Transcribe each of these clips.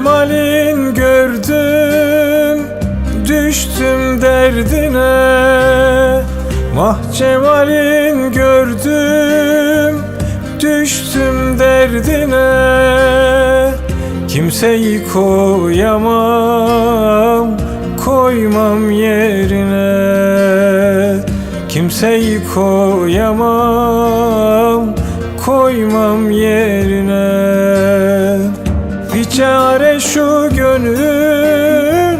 Cemalin gördüm Düştüm derdine. Vah cemalin gördüm Düştüm derdine. Kimseyi koyamam Koymam yerine. Kimseyi koyamam Koymam yerine çare şu gönül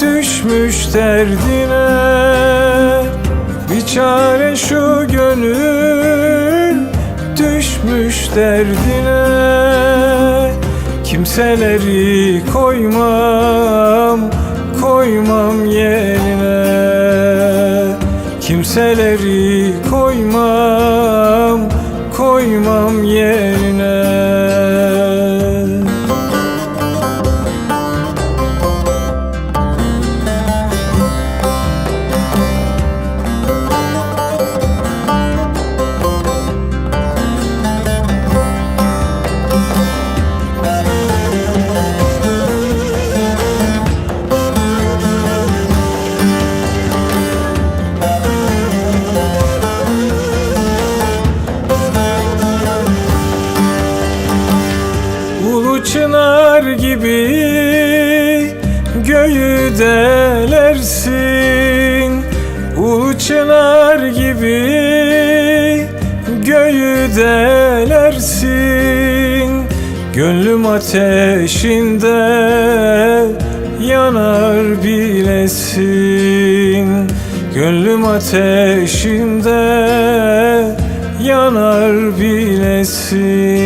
düşmüş derdine. Bir çare şu gönül düşmüş derdine. Kimseleri koymam, koymam yerine. Kimseleri koymam, koymam çınar gibi göğü delersin. Ulu çınar gibi göğü delersin. Gönlüm ateşinde yanar bilesin. Gönlüm ateşinde yanar bilesin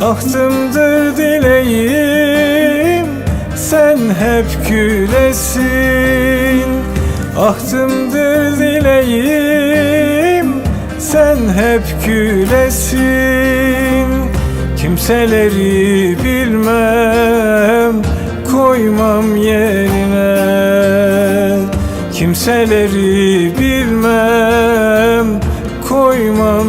Ahtımdır dileğim sen hep gülesin. Ahtımdır dileğim sen hep gülesin. Kimseleri bilmem koymam yerine. Kimseleri bilmem koymam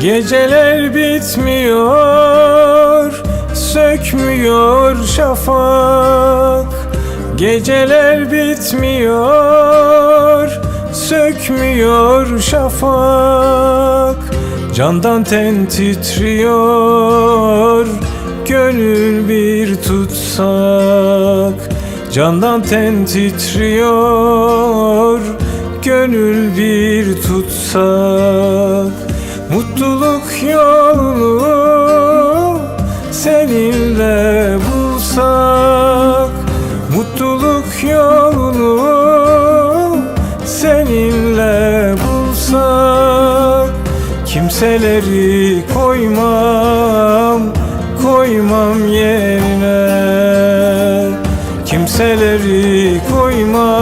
Geceler bitmiyor, sökmüyor şafak. Geceler bitmiyor, sökmüyor şafak. Candan ten titriyor, gönül bir tutsak. Candan ten titriyor, gönül bir tutsak. Mutluluk yolunu seninle bulsak. Mutluluk yolunu seninle bulsak. Kimseleri koymam, koymam yerine. Kimseleri koymam